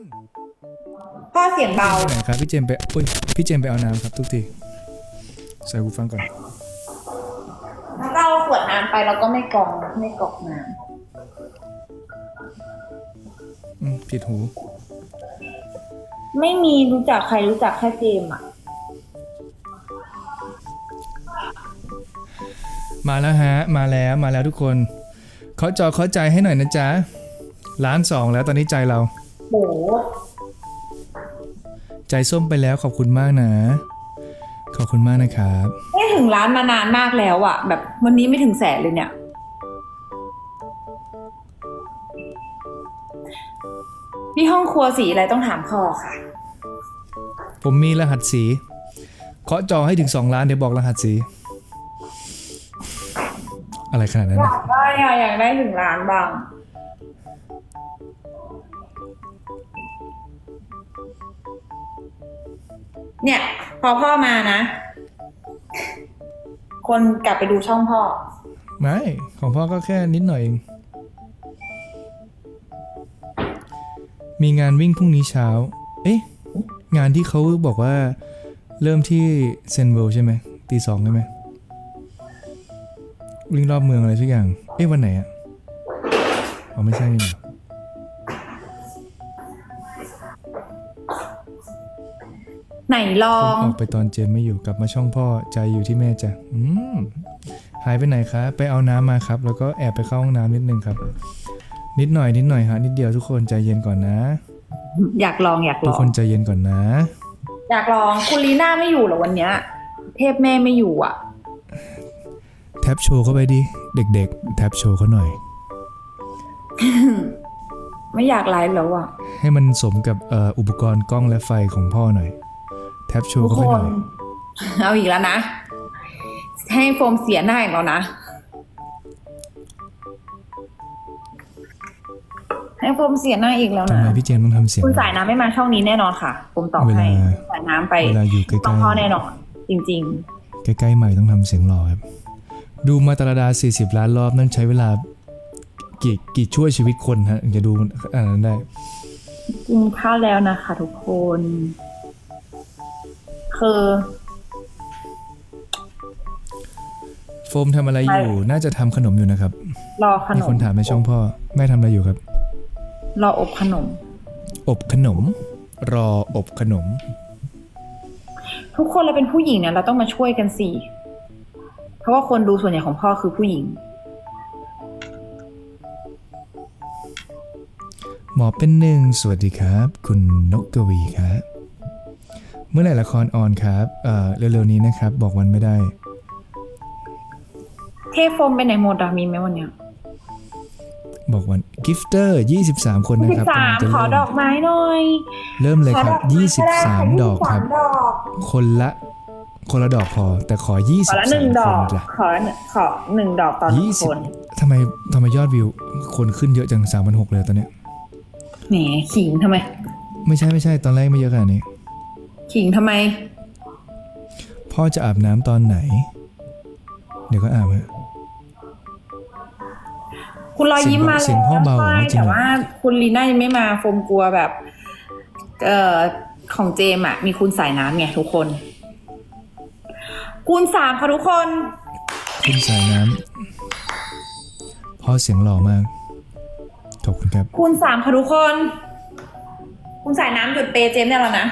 นพ่อเสียงเบา ไหนครับพี่เจมส์ไปอุ้ยพี่เจมส์ไปเอาน้ำครับทุกทีใส่หูฟังก่อนแล้วก็เอาขวดน้ำไปแล้วก็ไม่กรองไม่กรอกน้อืมผิดหูำไม่มีรู้จักใครรู้จักแค่เจมส์อะ มาแล้วฮะ มาแล้วมาแล้วทุกคนเคาะจอเคาะใจให้หน่อยนะจ๊ะล้านสองแล้วตอนนี้ใจเรา โหใจส้มไปแล้วขอบคุณมากนะ ขอบคุณมากนะครับไม่ถึงร้านมานานมากแล้วอะแบบวันนี้ไม่ถึงแสนเลยเนี่ยพี่ห้องครัวสีอะไรต้องถามพ่อค่ะ ผมมีรหัสสีเคาะจอให้ถึง2ล้านเดี๋ยวบอกรหัสสี อะไรขนาดนั้นอนะยากได้อะอยากได้ถึงร้านบ้าง เนี่ย พอพ่อมานะ คนกลับไปดูช่องพ่อ ไม่ ของพ่อก็แค่นิดหน่อยเองมีงานวิ่งพรุ่งนี้เช้า เอ๊ะ งานที่เขาบอกว่าเริ่มที่เซนเวลใช่ไหมตีสองใช่ไหมวิ่งรอบเมืองอะไรทุกอย่าง เอ๊ะวันไหนอะอ๋อไม่ใช่นี่หว่า ไหนลอผมงออกไปตอนเจมไม่อยู่กลับมาช่องพ่อใจอยู่ที่แม่จ้ะอืมหายไปไหนครับไปเอาน้ำมาครับ แล้วก็แอบไปเข้าห้องน้ำนิดนึงครับ นิดหน่อยนิดหน่อยฮะนิดเดียวทุกคนใจเย็นก่อนนะ อยากลองอยากลทุกอง คนใจเย็นก่อนนะ อยากลองคุณลีน่าไม่อยู่เหรอวันเนี้ย เทพแม่ไม่อยู่อะ แท็บโชว์เข้าไปดิเด็ก ๆ แท็บโชว์เขาหน่อย ไม่อยากไลฟ์แล้วอะ ให้มันสมกับเอ่ออุปกรณ์กล้องและไฟของพ่อหน่อย แท็บโชว์ทุกเข้าคไปหนน่อยเอาอีกแล้วนะ ให้โฟมเสียหน้าอีกแล้วนะ ให้โฟมเสียหน้าอีกแล้วทำนะ ไมพี่เจมส์ต้องทำเสียง คุณสายน้ำไม่มาช่องนี้แน่นอนค่ะ ผมตอบเวลาให้สายน้ำไปเวลาอยู่ใกล้ต้องพ่อแน่นอน จริง ๆ ใกล้ๆใหม่ต้องทำเสียงหล่อครับ ดูมาตราดา 40 ล้านรอบนั่นใช้เวลากี่กี่ช่วยชีวิตคนฮะถึงจะดูอันนั้นได้ ๆ กินข้าวแล้วนะคะทุกคน คือ โฟมทำอะไรอยู่ น่าจะทำขนมอยู่นะครับ รอขมีนคนมถามในช่องพ่อ แม่ทำอะไรอยู่ครับ รออบขนม อบขนม รออบขนม ทุกคนเราเป็นผู้หญิงเนี่ยเราต้องมาช่วยกันสิเพราะว่าคนดูส่วนใหญ่ของพ่อคือผู้หญิง หมอเป็นหนึ่ง สวัสดีครับ คุณนกกวีครับ เมื่อไหร่ละครออนครับเอ่อเร็วๆนี้นะครับ บอกวันไม่ได้ เทพโฟมไปไหนหมดอะมีไหมวันเนี้ยบอกวันกิฟเตอร์23 คนนะสิบครับสามกำลังจะขอเริ่มดอกไม้หน่อย เริ่มเลยขอครับไม้ก็ได้23 ดอกครับยี่สิสามดอกคนละ คนละดอกพอ แต่ขอขอละหนึ่ง23ดคอนกจ้ะขอละหนึ่งขอหนึ่งดอกต่อหนึ่งคน20ทำไมทำไมยอดวิว คนขึ้นเยอะจัง3,600เลยตอนเนี้ยแหมขิงทำไม ไม่ใช่ไม่ใช่ตอนแรกไม่เยอะขนาดนี้ ขิงทำไม พ่อจะอาบน้ำตอนไหน เดี๋ยวก็อาบฮะคุณรอยยิ้มมาเสียงพ่อเบาใช่จริงแต่เหรอว่า คุณลีน่ายังไม่มาโฟมกลัวแบบ เอ่อของเจมอะมีคุณสายน้ำไงทุกคน คูณสามค่ะทุกคน คุณสายน้ำพ่อเสียงหล่อมาก ขอบคุณครับ คูณสามค่ะทุกคน คุณสายน้ำหยุดเปย์เจมส์ได้แล้วนะ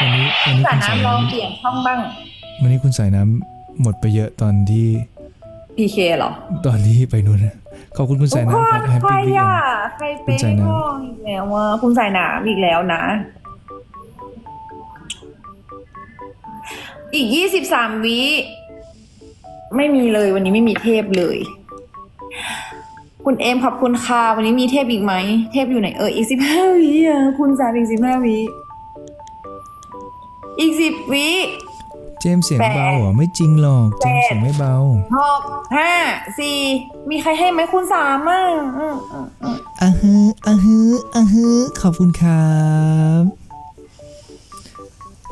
วันนี้วันนี้สาคุยณสายน้ำลน้องเปลี่ยนช่องบ้างำวันนี้คุณสายน้ำหมดไปเยอะตอนที่พีเคเหรอ ตอนที่ไปนู่นนะขอบคุณคุณสายน้ำครับแฮปใครปี้วีอะนใครเปคุณย์สายน้ำพ่ออีกแล้วว่าคุณสายน้ำอีกแล้วนะ อีกยี่สิบสามวิไม่มีเลยวันนี้ไม่มีเทพเลย คุณเอมขอบคุณค่ะ วันนี้มีเทพอีกไหม เทพอยู่ไหนเอออีกสิบห้าวิอะคุณสามอีกสิบห้าวิอีกสิบวิเจมส์เสียงแปดเบาเหรอไม่จริงหรอก เจมส์เจ็ดเสียงไม่เบาหกห้าสี่มีใครให้ไหมคุณสามอะอืมอืมอืมอะฮึอะฮึอะฮึขอบคุณครับ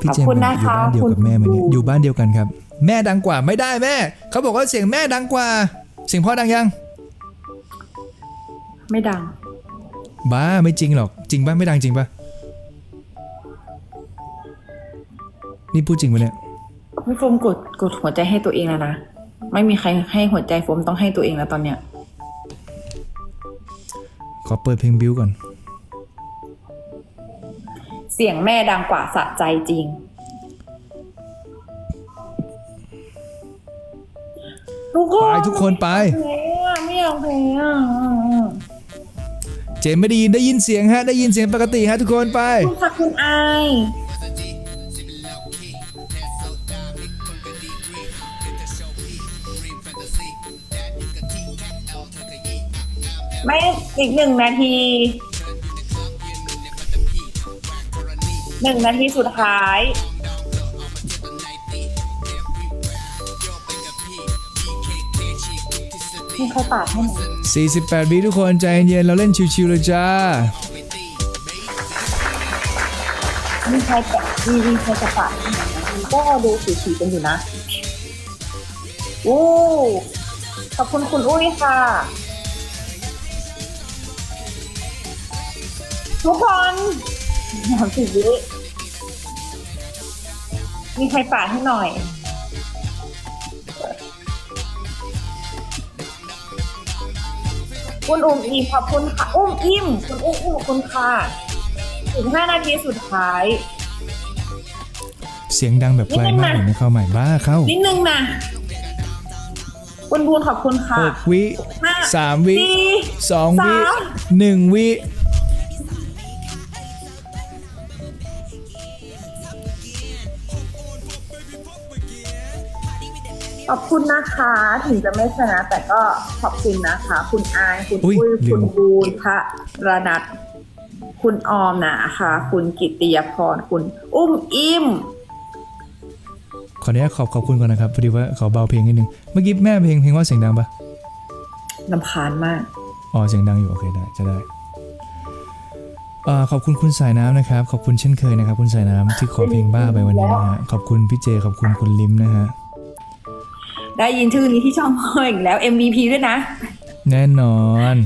พี่เจมส์อยู่บ้านเดียวกับแม่ไหมเนี่ยอยู่บ้านเดียวกันครับ แม่ดังกว่าไม่ได้แม่ เขาบอกว่าเสียงแม่ดังกว่า เสียงพ่อดังยัง ไม่ดัง บ้าไม่จริงหรอก จริงป่ะไม่ดังจริงป่ะนี่พูดจริงปะเนี่ยพี่โฟมกดกดหัวใจให้ตัวเองแล้วนะ ไม่มีใครให้หัวใจโฟมต้องให้ตัวเองแล้วตอนเนี้ย ขอเปิดเพลงบิวก่อน เสียงแม่ดังกว่าสะใจจริง ทุกคนไปทุกคนไปเพลงอะไม่อยากเพลงอะ เจมไม่ได้ยินได้ยินเสียงฮะได้ยินเสียงปกติฮะทุกคนไปคุณคุณไอไม่อีกหนึ่งนาทีหนึ่งนาทีสุดท้าย มีใครปาดให้ไหม48วิทุกคนใจเย็นๆเราเล่นชิวๆเลยจ้า มีใครแกะมีมีใครจะปาดให้ไหมก็ดูสีๆกันอยู่นะ โอ้ขอบคุณคุณอุ้ยค่ะทุกคนสามสิบวิมีใครปาดให้หน่อย คุณอุ้มอิ่มขอบคุณค่ะ อุ้มอิ่มคุณอุ้มอิ่มขอบคุณค่ะถึงห้านาทีสุดท้าย เสียงดังแบบไกลมากเห็นไหมเข้าใหม่บ้าเข้านิดนึงนะคุณบูนขอบคุณค่ะ6วิห้า3วิสี่2วิสาม1วิ ขอบคุณนะคะ ถึงจะไม่ชนะ แต่ก็ขอบคุณนะคะ คุณอายคุณอุ๊อุ้ยยลืคุม ณบูนพระระนัทคุณออมนะคะ คุณกิตติยพรคุณอุ้มอิ่ม ขออนุญาตขอบขอบคุณก่อนนะครับพอดีว่าขอเบาเพลงนิดนึงเมื่อกี้แม่เพลงเพลงว่าเสียงดังปะลำคาญมาก อ๋อเสียงดังอยู่โอเคได้จะได้เอ่อขอบคุณคุณสายน้ำนะครับ ขอบคุณเช่นเคยนะครับ คุณสายน้ำที่ขอเพลงบ้าไปวันนี้นะฮะขอบคุณพี่เจขอบคุณคุณลิมนะฮะ ได้ยินชื่อนี้ที่ช่องพ่ออีกแล้ว MVP ด้วยนะ แน่นอน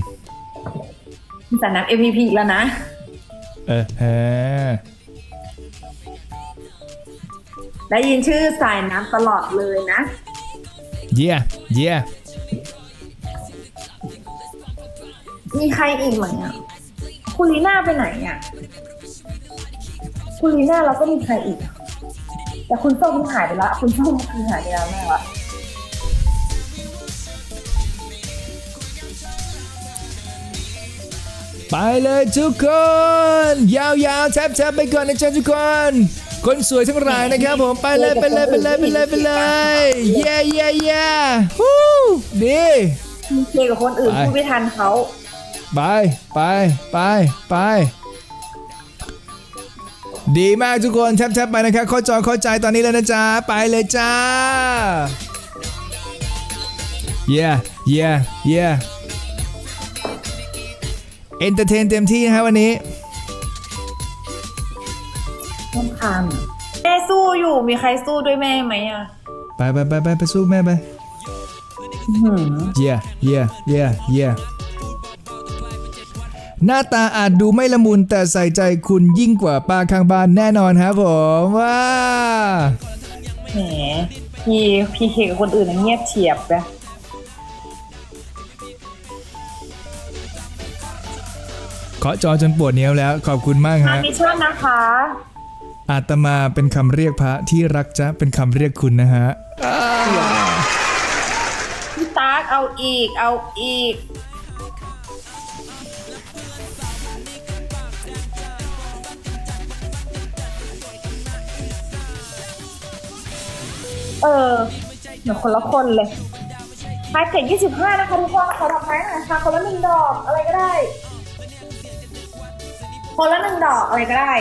คุณสานับ MVP อีกแล้วนะ เออเออได้ยินชื่อสายน้ำตลอดเลยนะ เยี่ยเยี่ยมีใครอีกไหมอะ คุณลีน่าไปไหนอะ คุณลีน่าเราก็มีใครอีกอะแต่คุณส้มหายไปละคุณส้มคือหายไปแล้วแม่ละ ไปเลยทุกคน ยาวๆแทบๆไปก่อนนะจ๊ะทุกคน คนสวยทั้งหลายนะครับผมไปเลยไปเลยไปเลยไปเลยไปเลยเย้เย้เย้ฮู้ดีมีเคกับคนอื่นไปพูดไม่ทันเขาไปไปไปไปดีมากทุกคนแทบๆไปนะครับเข้าจอเข้าใจตอนนี้แล้วนะจ๊ะไปเลยจ้าเย้เย้ เย้เอนเตอร์เทนเต็มที่นะฮะวันนี้ต้องคามแม่สู้อยู่มีใครสู้ด้วยแม่ไหมอะ ไปไปไปไปไปสู้แม่ไปหืมเย่เย่เย่เย่หน้าตาอาจดูไม่ละมุนแต่ใส่ใจคุณยิ่งกว่าปลาข้างบ้านแน่นอนครับผมว้าแหมพี่พี่เคกับคนอื่นน่ะเงียบเฉียบไป เคาะจอจนปวดเนี้ยวแล้ว ขอบคุณมากทางฮะมิชชั่นนะคะ อาตมาเป็นคำเรียกพระที่รักจ๊ะเป็นคำเรียกคุณนะฮะอ้าพี่ตากเอาอีก เอาอีก เออเหมือนคนละคนเลยทายเก่ง25 นะคะทุกคนขอดอกไม้หน่อยค่ะคนละหนึ่งดอกอะไรก็ได้ คนละหนึ่งดอกอะไรก็ได้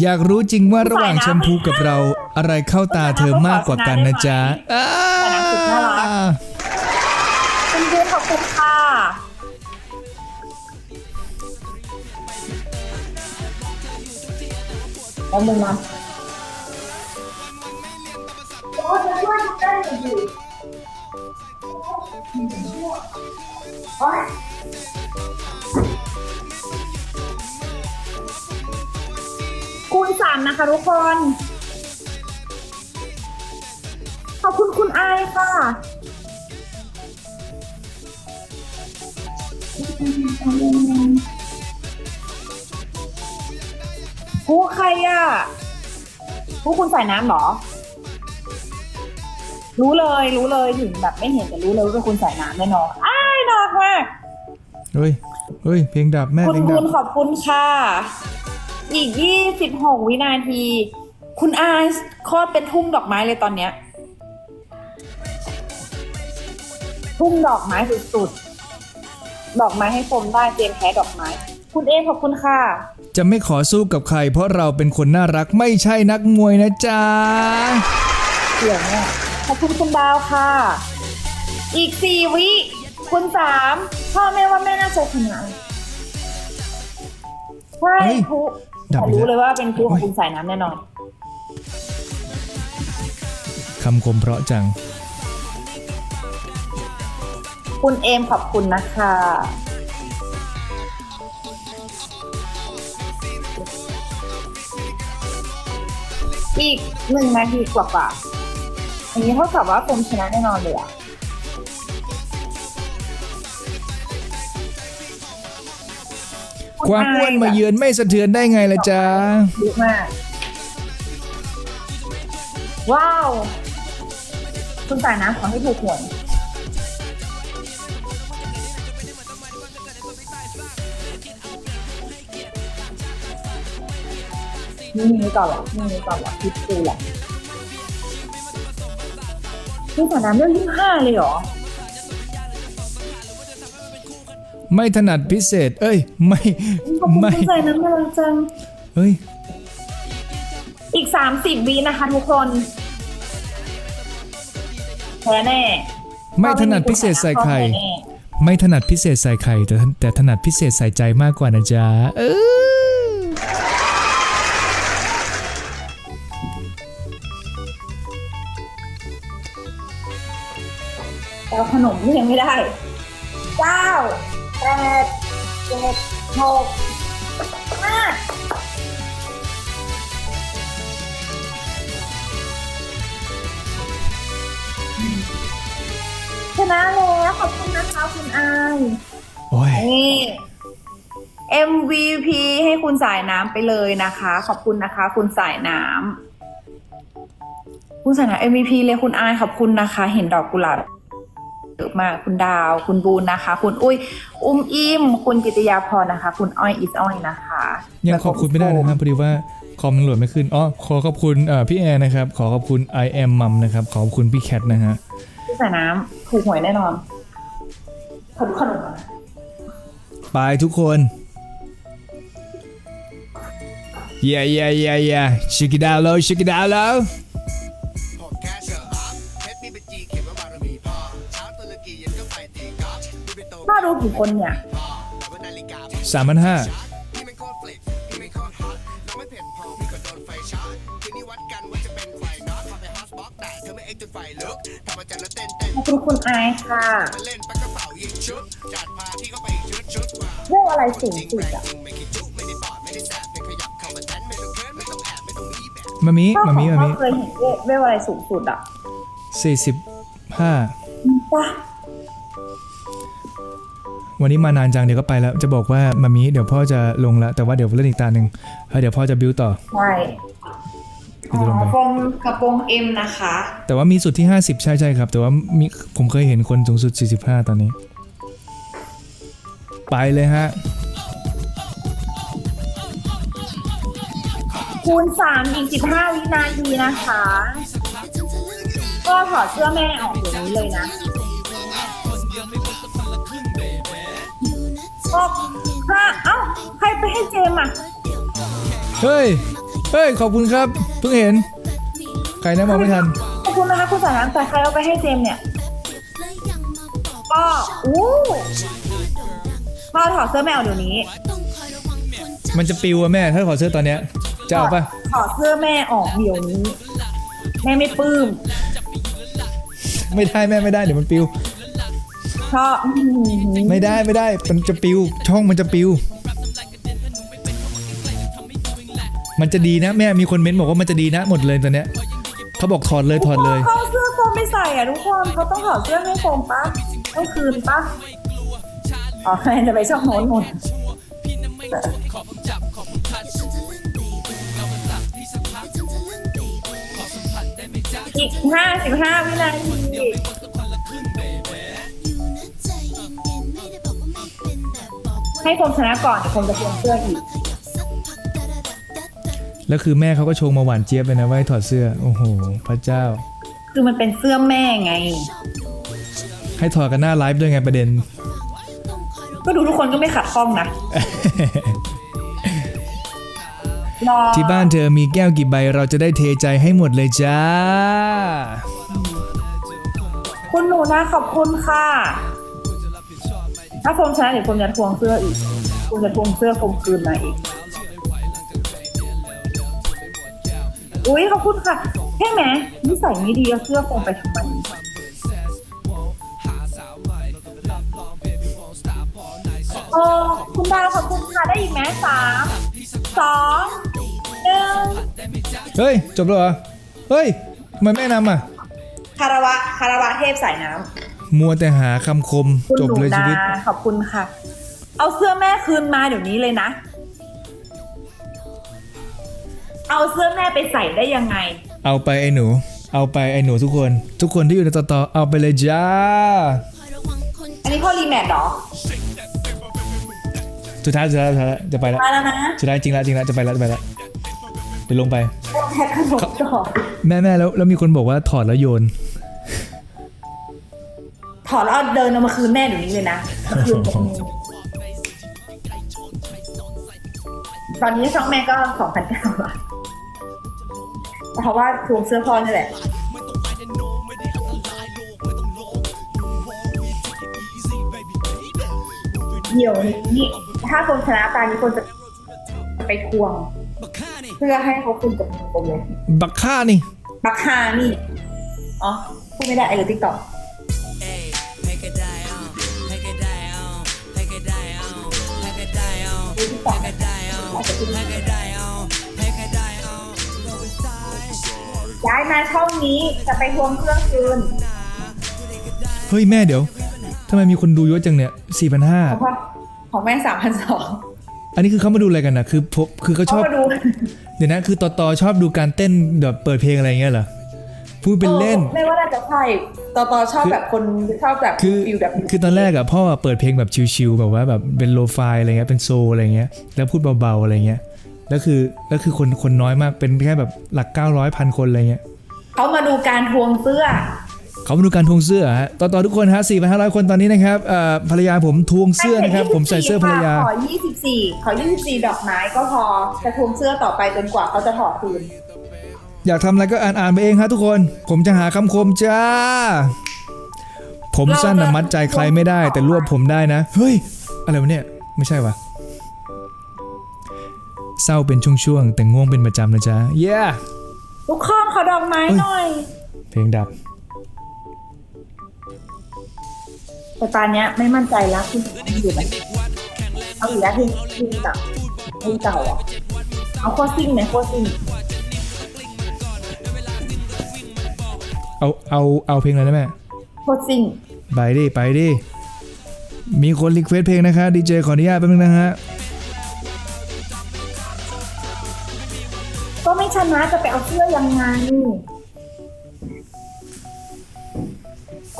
อยากรู้จริงว่าระหว่างสายน้ำแชมพูกับเรา อะไรเข้าตาเธอมากกว่ากันนะจ๊ะอ้าสายน้ำสุดน่ารักคุณยูขอบคุณค่ะแป๊บนึงนะโอ้จะช่วยคุณได้อยู่โอ๊ย คูณสามนะคะทุกคน ขอบคุณคุณอายค่ะผู้ใครอะผู้คุณใส่น้ำเหรอ รู้เลยรู้เลยถึงแบบไม่เห็นแต่รู้เลยว่าเป็นคุณใส่น้ำแน่นอนอ้ายน่ารักมากเฮ้ยเฮ้ยเพลงดับแม่คุณเพลงดัคุบณขอบคุณค่ะ อีกยี่สิบหกวินาที คุณอายโคตรเป็นทุ่งดอกไม้เลยตอนเนี้ย ทุ่งดอกไม้สุดๆ ดอกไม้ให้ชมได้เจมส์แพ้ดอกไม้ คุณเอขอบคุณค่ะ จะไม่ขอสู้กับใคร เพราะเราเป็นคนน่ารักไม่ใช่นักมวยนะจ๊ะเดี๋ยวเนี่ยขอบคุณคุณดาวค่ะ อีกสี่วิ คุณสามพ่อแม่ว่าแม่น่าจะชนะใช่เฮ้ยทุ ดับแต่อีกรู้แล้วเลยว่าเป็นครูของโอ้ยคุณสายน้ำแน่นอน คำคมเพราะจัง คุณเอมขอบคุณนะคะ อีกหนึ่งนาทีกว่าๆอย่างนี้เท่ากับว่าผมชนะแน่นอนเลยอะ ความอ้วนมาเยือนไม่สะเทือนได้ไงล่ะจ๊ะเยอะมากว้าว คุณสายน้ำขอให้ถูกหวยนี่นี่ต่อหรอนี่นี่ต่อหรอคิดกูแหละคุณสายน้ำเรื่องยี่ห้าเลยเหรอ ไม่ถนัดพิเศษ เอ้ย ไม่ขอบคุณไม่คุณสายน้ำน่ารักจังเฮ้ย อีกสามสิบวินะคะทุกคนแพ้แน่ ไม่ถนัดพิเศษใส่ไข่แพ้แน่ไม่ถนัดพิเศษใส่ไข่ แต่แต่ถนัดพิเศษใส่ใจมากกว่านะจ๊ะ เออแต่ขนมนี่ยังไม่ได้เก้าแป ดเจ็ดหกห้าชนะแล้วขอบคุณนะคะคุณอายโอ้ย นี่ MVP ให้คุณสายน้ำไปเลยนะคะ ขอบคุณนะคะ คุณสายน้ำคุณสายน้ำ MVP เลยคุณอายขอบคุณนะคะ เห็นดอกกุหลาบ เยอะมาก คุณดาว คุณบูนนะคะ คุณอุ้ย อุ้มอิ่ม คุณกิติยาพรนะคะ คุณอ้อยอิสอ้อยนะคะ ยังขอบคุณไม่ได้นะครับพอดีว่าคอมมันโหลดไม่ขึ้นอ๋อขอขอบคุณเอ่อพี่แอร์นะครับ ขอขอบคุณ I am mum นะครับ ขอบคุณพี่แคทนะฮะคุณสายน้ำถูกหวยแน่นอนขอดูขนมก่อนนะไปทุกคน yeah yeah yeah yeah shake it out low shake it out low กี่คนเนี่ยพ่อแต่ว่านาฬิกาพี่สามพันห้าพี่เป็นโคตรฟลิกพี่เป็นโคตรฮอตน้องไม่เผ็ดพอพี่ก็โดนไฟช็อตคืนนี้วัดกันว่าจะเป็นใครน็อตพอไปฮอสบ็อกแต่เธอไม่เอ็กจนไฟลุกทำมาจันแล้วเต้นเต้นขอบคุณคุณอายค่ะมาเล่นปักกระเป๋ายิงชุดจัดพาพี่เข้าไปอีกชุดชุดกว่าเรื่องอะไรสูงจริงสุดแรงอะจริงไม่คิดจุไม่ได้ปอดไม่ได้แสบเพียงขยับเข้ามาแทนไม่ต้องเคิร์นไม่ต้องแอบไม่ต้องมีแบบมามิพ่อมาของมิมาพ่อมิเคยเห็นเวลอะไรสูงสุดอะสี่สิบห้าป่ะ วันนี้มานานจังเดี๋ยวก็ไปแล้ว จะบอกว่ามามิเดี๋ยวพ่อจะลงแล้วแต่ว่าเดี๋ยวเล่นอีกตาหนึ่งแล้วเดี๋ยวพ่อจะบิวต่อ ใช่เดี๋ยวจะลงไปฟงกระโปรงเอ็มนะคะ แต่ว่ามีสุดที่ 50 ใช่ใช่ครับ แต่ว่ามีผมเคยเห็นคนสูงสุด 45 ตอนนี้ ไปเลยฮะ คูณสามอีกสิบห้าวินาทีนะคะ ก็ถอดเสื้อแม่ออกเดี๋ยวนี้เลยนะ หกห้าเอ้า ใครไปให้เจมส์อะ เฮ้ย เฮ้ย ขอบคุณครับ เพิ่งเห็น ใครนะมองไม่ทัน ขอบคุณนะคะคุณสายน้ำแต่ใครเอาไปให้เจมส์เนี่ย ก็อู้พ่อถอดเสื้อแม่ออกเดี๋ยวนี้ มันจะปิวอะแม่ ถ้าขอเสื้อตอนเนี้ย จะเอาปะถอดเสื้อแม่ออกเดี๋ยวนี้ แม่ไม่ปลื้ม ไม่ได้แม่ไม่ได้เดี๋ยวมันปิว เพราะอื้อหือไม่ได้ไม่ได้มันจะปิวช่องมันจะปิว มันจะดีนะแม่มีคนเม้นบอกว่ามันจะดีนะหมดเลยตอนเนี้ยเขาบอกถอดเลยถอดเลย เขาเอาเสื้อโฟมไปใส่อะทุกคนเขาต้องถอดเสื้อให้โฟมปะต้องคืนปะอ๋อแฟนจะไปช่องโน้นหมดอีกห้าสิบห้าวินาที ให้โฟมชนะก่อนเดี๋ยวโฟมจะเปลี่ยนเสื้ออีก แล้วคือแม่เขาก็ชงมาหวานเจี๊ยบเลยนะว่าให้ถอดเสื้อ โอ้โห พระเจ้า คือมันเป็นเสื้อแม่ไง ให้ถอดกันหน้าไลฟ์ด้วยไงประเด็น ก็ดูทุกคนก็ไม่ขัดข้องนะรอที่บ้านเธอมีแก้วกี่ใบเราจะได้เทใจให้หมดเลยจ้า คุณหนูนะขอบคุณค่ะ ถ้าโฟมชนะเดี๋ยวโฟมจะทวงเสื้ออีกโฟมจะทวงเสื้อโฟมคืนมาอีก อุ้ยขอบคุณค่ะใช่ไหมนิสัยไม่ดีเอาเสื้อโฟมไปทำไมโอ้คุณดาวขอบคุณค่ะได้อีกไหมสามสองหนึ่งเฮ้ย จบแล้วเหรอ เฮ้ยทำไมแม่นำอะ คารวะคารวะเทพสายน้ มัวแต่หาคำคมำคุณจบหนูเลยชีนาวิตขอบคุณค่ะ เอาเสื้อแม่คืนมาเดี๋ยวนี้เลยนะ เอาเสื้อแม่ไปใส่ได้ยังไง เอาไปไอ้หนู เอาไปไอ้หนูทุกคน ทุกคนที่อยู่ในต่อต่อเอาไปเลยจ้า อันนี้พ่อรีแมทเหรอสุดท้ายสุดท้ายสุดท้ายจะไปแล้วมาแล้วนะสุดท้ายจริงแล้วจริงแล้วจะไปแล้วจะไปแล้วเดี๋ยวลงไป แพ็คขนมต่อแม่แม่แล้วแล้วมีคนบอกว่าถอดแล้วโยน ถอดแล้วเอาเดินเอามาคืนแม่เดี๋ยวนี้เลยนะมาคืนตรงนี้ตอนนี้ช่องแม่ก็สองพันเก้าบาทเพราะว่าทวงเสื้อพ่อนี่แหละเดี๋ยวนี้ถ้าคนชนะตานี้คนจะไปทวง เพื่อให้เขาคืนกับผมเลยบักฆ่านี่ บักฮานี่ อ๋อพูดไม่ได้ไอ้ หรือติ๊กต็อกย้ายมาช่องนี้จะไปทวงเครื่องคืนเฮ้ยแม่เดี๋ยวทำไมมีคนดูเยอะจังเนี่ย4 5 0เพราะของแม่สามพันสอง0อันนี้คือเขามาดูอะไรกันนะคือผมคือเขาชเขาอบ มาดูเดี๋ยวนะคือต่อต่อชอบดูการเต้นแบบเปิดเพลงอะไรอย่างเงี้ยเหรอพูดเป็นเล่นออไม่ว่าน่าจะใช่ ต่อต่อชอบแบบคนชอบแบบคือฟิลแบบคือตอนแรกอะพ่อเปิดเพลงแบบชิลๆแบบว่าแบบเป็นโลฟายอะไรเงี้ยเป็นโซลอะไรเงี้ยแล้วพูดเบาๆอะไรเงี้ยแล้วคือแล้วคือคนคนน้อยมากเป็นแค่แบบหลัก900พันคนอะไรเงี้ยเขามาดูการทวงเสื้อเขามาดูการทวงเสื้อฮะต่อต่อทุกคนฮะ4,500คนตอนนี้นะครับเอ่อภรรยาผมทวงเสื้อนะครับ ผมใส่เสื้อภรรยาขอ24ขอ24ดอกไม้ก็พอจะทวงเสื้อต่อไปจนกว่าเขาจะถอดคืน อยากทำอะไรก็อ่านอ่านไปเองฮะทุกคน ผมจะหาคำคมจ้า ผมสั้นนะมัดใจใครไม่ได้ แต่รวบผมได้นะ เฮ้ย อะไรวะเนี่ย ไม่ใช่วะเศร้าเป็นช่วงๆ แต่ง่วงเป็นประจำนะจ๊ะ เย้ทุกคนขอดอกไม้เอ้ยหน่อย เพลงดับ แต่ตอนเนี้ยไม่มั่นใจแล้วคุณอยู่ไหมเอาอีกแล้วเพลงเพลงเก่าเพลงเก่าอะเอาโคตรซิ่งไหมโคตรซิ่ง เอาเอาเอาเพลงอะไรนะแม่โคตรซิ่งไปดิไปดิมีคนรีเควสเพลงนะคะดีเจขออนุญาตแป๊บนึงนะฮะก็ไม่ชนะจะไปเอาเสื้อยังไง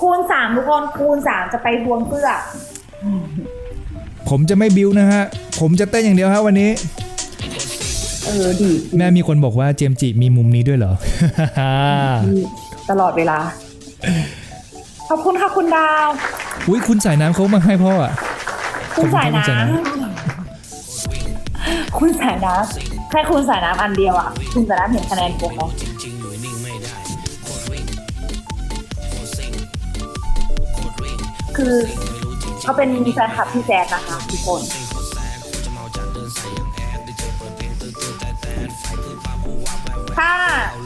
คูณสามทุกคนคูณสามจะไปทวงเสื้อผมจะไม่บิวนะฮะ ผมจะเต้นอย่างเดียวฮะวันนี้ เออดี แม่มีคนบอกว่าเจมส์จิมีมุมนี้ด้วยเหรอดี ตลอดเวลา ขอบคุณค่ะคุณดาว อุ้ยคุณสายน้ำเขามาให้พ่ออะ คุณสายน้ขอบคุณครับำคุณสายน้ำแค่คุณสายน้ำอันเดียวอะ คุณสายน้ำเห็นคะแนนผมไหมคือเขาเป็นแฟนคลับพี่แจ๊ดนะคะทุกคน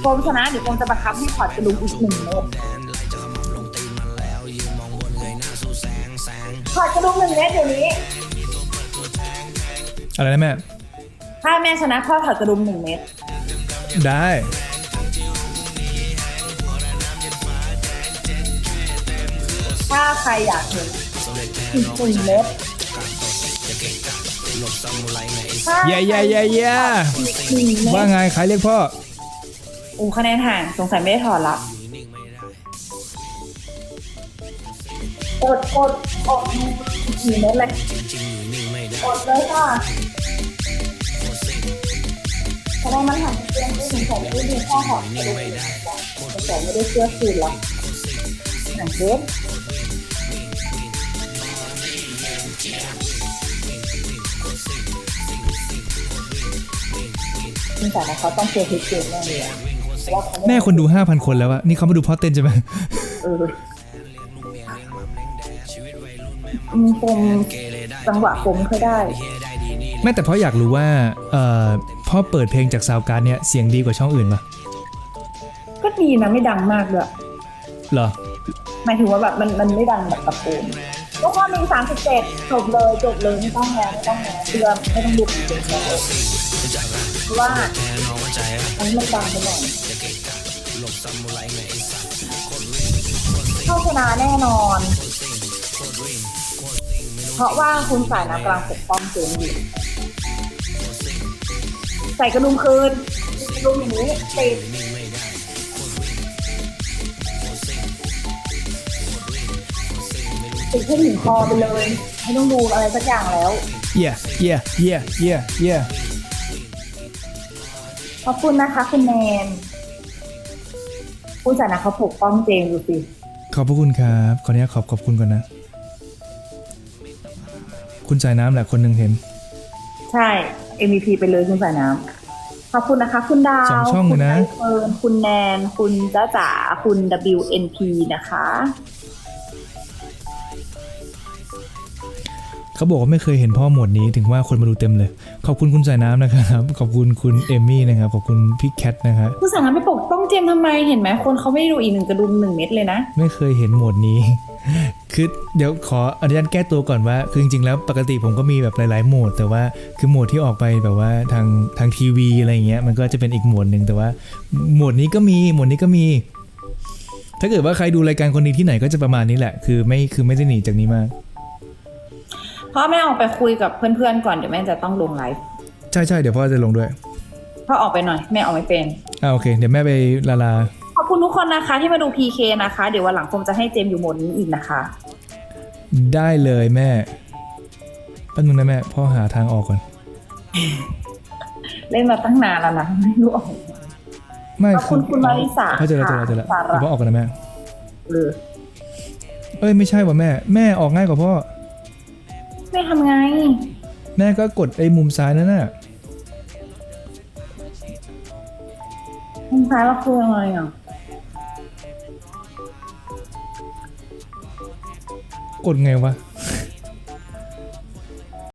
โฟมชนะเดี๋ยวโฟมจะบังคับให้ถอดกระดุมอีกหนึ่งเม็ดถอดกระดุมหนึ่งเม็ดเดี๋ยวนี้อะไรนะแม่ ถ้าแม่ชนะพ่อถอดกระดุมหนึ่งเม็ดได้ถ้าใครอยากเห็นอีกหนึ่งเม็ดถ้าเย่เย่เย่เย่หนึ่งเม็ว่าดไงใครเรียกพ่อ อูคะแนนห่างสงสัยไม่ได้ถอดละกดกดกดกี่เม็ดเลยกดเลยค่ะเพราะว่ามันห่างเกินไปสงสัยไม่ด้ดูข้อหอดกระดูกสงสัยไม่ได้เชื่อคืนละหนังเด็กคุณสายนะเขาต้องเจอฮิตเกมแน่เลย อะเพราะว่าเขาแม่คนดู 5,000 คนแล้วอะนี่เขามาดูพ่อเต้นใช่ไหมเออมีปมจังหวะผมเคยได้ แม่แต่พ่ออยากรู้ว่าเอ่อพ่อเปิดเพลงจากซาวการ์ดเนี่ยเสียงดีกว่าช่องอื่นปะก็ดีนะไม่ดังมากด้วยเหรอหมายถึงว่าแบบมันมันไม่ดังแบบตะโกนก็ข้อมีสามสิบเจ็ดจบเลยจบเลยไม่ต้องแง้ไม่ต้องแง้เตือนไม่ต้องบุกเด็กเลยเพราะว่าอันนี้มันดังไปหน่อย เข้าชนะแน่นอน เพราะว่าคุณสายน้ำกำลังปกป้องเจมอยู่ใส่กระดุมคืนกระดุมอย่างนี้ติดติดให้ถึงคอไปเลย ไม่ต้องดูอะไรสักอย่างแล้วเย่เย่เย่เย่เย่ขอบคุณนะคะ คุณแนน คุณสายน้ำเขาปกป้องเจมส์ดูสิขอบพระคุณครับ ขออนุญาตขอบขอบคุณก่อนนะ คุณสายน้ำแหละคนหนึ่งเห็น ใช่ MVP ไปเลยคุณสายน้ำขอบคุณนะคะ คุณดาวสองช่องเลยนะ คุณไอเฟิร์นคุณแนน คุณจ้าจ๋าคุณ WNP นะคะ เขาบอกว่าไม่เคยเห็นพ่อหมวดนี้ถึงว่าคนมาดูเต็มเลย ขอบคุณคุณสายน้ำนะครับ ขอบคุณคุณเอมี่นะครับ ขอบคุณพี่แคทนะครับคุณสายน้ำไปปกป้องเจมส์ทำไมเห็นไหมคนเขาไม่ได้ดูอีกหนึ่งกระดุมหนึ่งเม็ดเลยนะ ไม่เคยเห็นโหมดนี้ คือเดี๋ยวขออนุญาตแก้ตัวก่อนว่า คือจริงๆแล้วปกติผมก็มีแบบหลาย ๆ โหมด แต่ว่าคือโหมดที่ออกไปแบบว่าทางทางทีวีอะไรอย่างเงี้ยมันก็จะเป็นอีกโหมดหนึ่งแต่ว่าโหมดนี้ก็มีโหมดนี้ก็มีถ้าเกิดว่าใครดูรายการคนนี้ที่ไหนก็จะประมาณนี้แหละ คือไม่ คือไม่ได้หนีจากนี้มาก พ่อแม่ออกไปคุยกับเพื่อนๆก่อนเดี๋ยวแม่จะต้องลงไลฟ์ใช่ใช่เดี๋ยวพ่อจะลงด้วยพ่อออกไปหน่อยแม่ออกไม่เป็นอ่าโอเค เดี๋ยวแม่ไปลาลาขอบคุณทุกคนนะคะ ที่มาดู PK นะคะ เดี๋ยววันหลังผมจะให้เจมส์อยู่โหมดนี้อีกนะคะ ได้เลยแม่แป๊บนึงนะแม่พ่อหาทางออกก่อน เล่นมาตั้งนานแล้วนะไม่รู้ออกไม่ขอบคุณคุณมาริสาพ่อเจอแล้วเจอแล้วเจอแล้วสาระเดี๋ยวพ่อออกก่อนนะแม่หรือเอ้ยไม่ใช่ว่ะแม่ แม่ออกง่ายกว่าพ่อ ไม่ทำไง แม่ก็กดไอ้มุมซ้ายนั่นน่ะ มุมซ้ายเราคือยังไงอะกดไงวะ